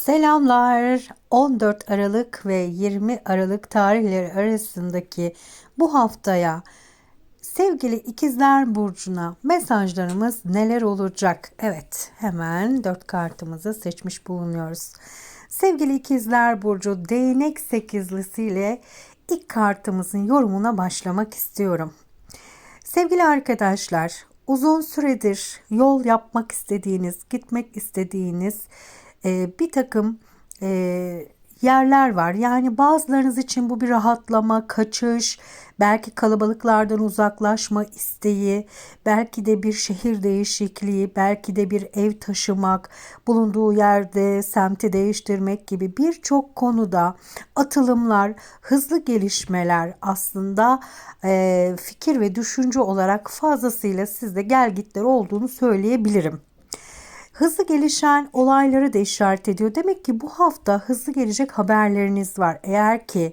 Selamlar. 14 Aralık ve 20 Aralık tarihleri arasındaki bu haftaya sevgili İkizler Burcu'na mesajlarımız neler olacak? Evet, hemen 4 kartımızı seçmiş bulunuyoruz. Sevgili İkizler Burcu değnek sekizlisiyle ilk kartımızın yorumuna başlamak istiyorum. Sevgili arkadaşlar, uzun süredir yol yapmak istediğiniz, gitmek istediğiniz e, bir takım e, yerler var. Yani bazılarınız için bu bir rahatlama, kaçış, belki kalabalıklardan uzaklaşma isteği, belki de bir şehir değişikliği, belki de bir ev taşımak, bulunduğu yerde semti değiştirmek gibi birçok konuda atılımlar, hızlı gelişmeler aslında e, fikir ve düşünce olarak fazlasıyla sizde gelgitler olduğunu söyleyebilirim hızlı gelişen olayları da işaret ediyor. Demek ki bu hafta hızlı gelecek haberleriniz var. Eğer ki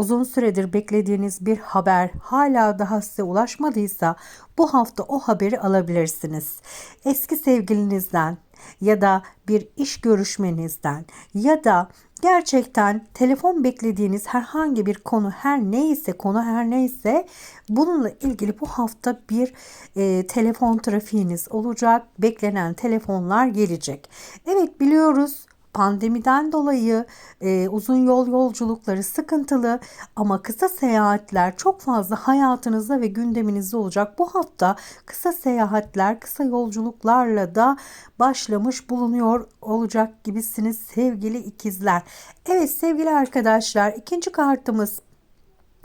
uzun süredir beklediğiniz bir haber hala daha size ulaşmadıysa bu hafta o haberi alabilirsiniz. Eski sevgilinizden ya da bir iş görüşmenizden ya da gerçekten telefon beklediğiniz herhangi bir konu her neyse konu her neyse bununla ilgili bu hafta bir e, telefon trafiğiniz olacak. Beklenen telefonlar gelecek. Evet biliyoruz Pandemiden dolayı e, uzun yol yolculukları sıkıntılı ama kısa seyahatler çok fazla hayatınızda ve gündeminizde olacak. Bu hafta kısa seyahatler, kısa yolculuklarla da başlamış bulunuyor olacak gibisiniz sevgili ikizler. Evet sevgili arkadaşlar ikinci kartımız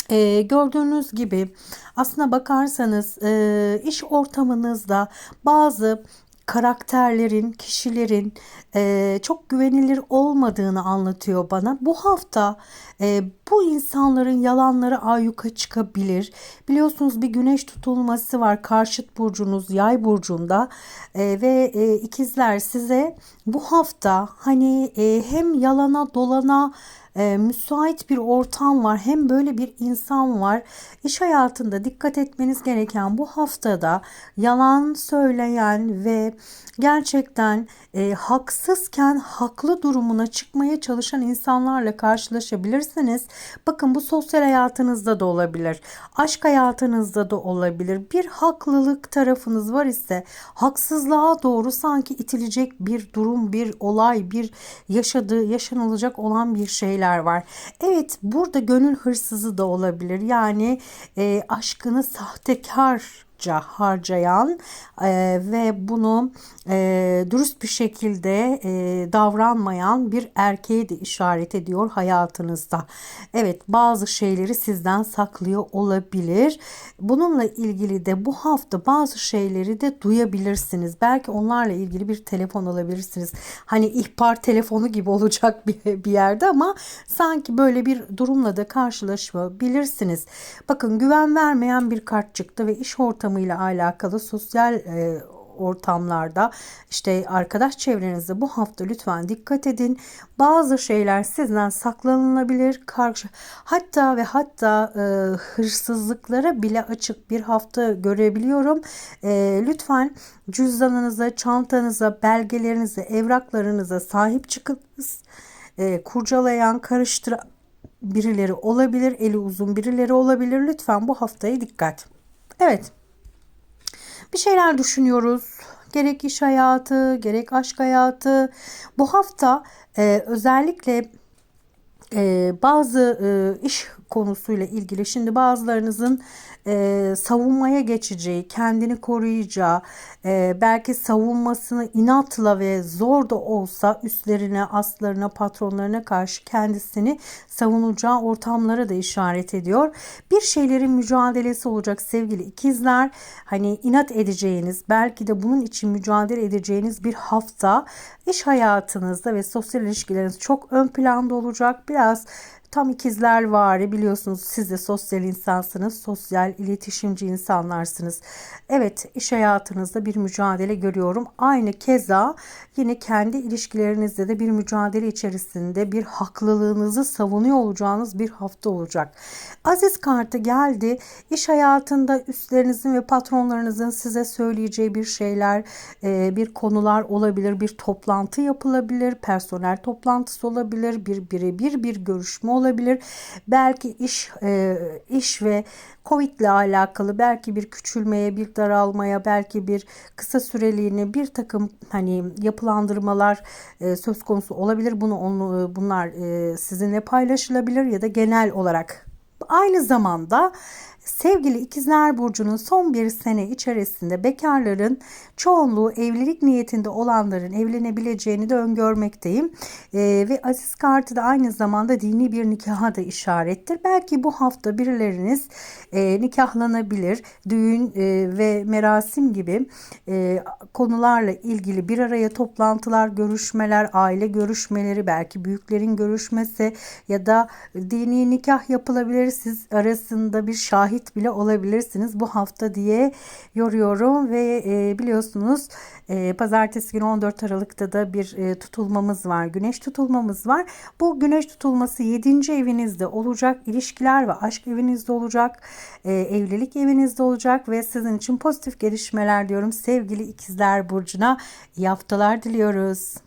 ee, gördüğünüz gibi aslına bakarsanız e, iş ortamınızda bazı karakterlerin, kişilerin e, çok güvenilir olmadığını anlatıyor bana. Bu hafta e, bu insanların yalanları ayyuka çıkabilir. Biliyorsunuz bir güneş tutulması var karşıt burcunuz yay burcunda e, ve e, ikizler size bu hafta hani e, hem yalana dolana e, müsait bir ortam var. Hem böyle bir insan var. İş hayatında dikkat etmeniz gereken bu haftada yalan söyleyen ve gerçekten e, haksızken haklı durumuna çıkmaya çalışan insanlarla karşılaşabilirsiniz. Bakın bu sosyal hayatınızda da olabilir. Aşk hayatınızda da olabilir. Bir haklılık tarafınız var ise haksızlığa doğru sanki itilecek bir durum, bir olay, bir yaşadığı, yaşanılacak olan bir şeyler var. Evet burada gönül hırsızı da olabilir. Yani e, aşkını sahtekar çokça harcayan e, ve bunu e, dürüst bir şekilde e, davranmayan bir erkeğe de işaret ediyor hayatınızda. Evet bazı şeyleri sizden saklıyor olabilir. Bununla ilgili de bu hafta bazı şeyleri de duyabilirsiniz. Belki onlarla ilgili bir telefon alabilirsiniz. Hani ihbar telefonu gibi olacak bir, bir yerde ama sanki böyle bir durumla da karşılaşabilirsiniz. Bakın güven vermeyen bir kart çıktı ve iş ortamı ortamıyla alakalı sosyal e, ortamlarda işte arkadaş çevrenizde bu hafta lütfen dikkat edin. Bazı şeyler sizden saklanılabilir. Karşı hatta ve hatta e, hırsızlıklara bile açık bir hafta görebiliyorum. E, lütfen cüzdanınıza, çantanıza, belgelerinize, evraklarınıza sahip çıkınız. E, kurcalayan, karıştıran birileri olabilir, eli uzun birileri olabilir. Lütfen bu haftaya dikkat. Evet bir şeyler düşünüyoruz. Gerek iş hayatı, gerek aşk hayatı. Bu hafta e, özellikle e, bazı e, iş konusuyla ilgili şimdi bazılarınızın e, savunmaya geçeceği, kendini koruyacağı, e, belki savunmasını inatla ve zor da olsa üstlerine, aslarına, patronlarına karşı kendisini savunacağı ortamlara da işaret ediyor. Bir şeylerin mücadelesi olacak sevgili ikizler. Hani inat edeceğiniz, belki de bunun için mücadele edeceğiniz bir hafta iş hayatınızda ve sosyal ilişkileriniz çok ön planda olacak. Biraz tam ikizler var biliyorsunuz siz de sosyal insansınız. Sosyal iletişimci insanlarsınız. Evet iş hayatınızda bir mücadele görüyorum. Aynı keza yine kendi ilişkilerinizde de bir mücadele içerisinde bir haklılığınızı savunuyor olacağınız bir hafta olacak. Aziz kartı geldi. İş hayatında üstlerinizin ve patronlarınızın size söyleyeceği bir şeyler, e, bir konular olabilir. Bir toplantı yapılabilir. Personel toplantısı olabilir. Bir birebir bir görüşme olabilir. Belki iş e, iş ve Covid ile alakalı belki bir küçülmeye, bir daralmaya, belki bir kısa süreliğine bir takım hani yapılandırmalar e, söz konusu olabilir. Bunu onu, bunlar e, sizinle paylaşılabilir ya da genel olarak Aynı zamanda sevgili ikizler burcunun son bir sene içerisinde bekarların çoğunluğu evlilik niyetinde olanların evlenebileceğini de öngörmekteyim. Ee, ve Aziz kartı da aynı zamanda dini bir nikaha da işarettir. Belki bu hafta birileriniz e, nikahlanabilir. Düğün e, ve merasim gibi e, konularla ilgili bir araya toplantılar, görüşmeler, aile görüşmeleri, belki büyüklerin görüşmesi ya da dini nikah yapılabilir. Siz arasında bir şahit bile olabilirsiniz bu hafta diye yoruyorum ve e, biliyorsunuz e, pazartesi günü 14 Aralık'ta da bir e, tutulmamız var. Güneş tutulmamız var. Bu güneş tutulması 7. evinizde olacak. İlişkiler ve aşk evinizde olacak. E, evlilik evinizde olacak ve sizin için pozitif gelişmeler diyorum. Sevgili ikizler burcuna iyi haftalar diliyoruz.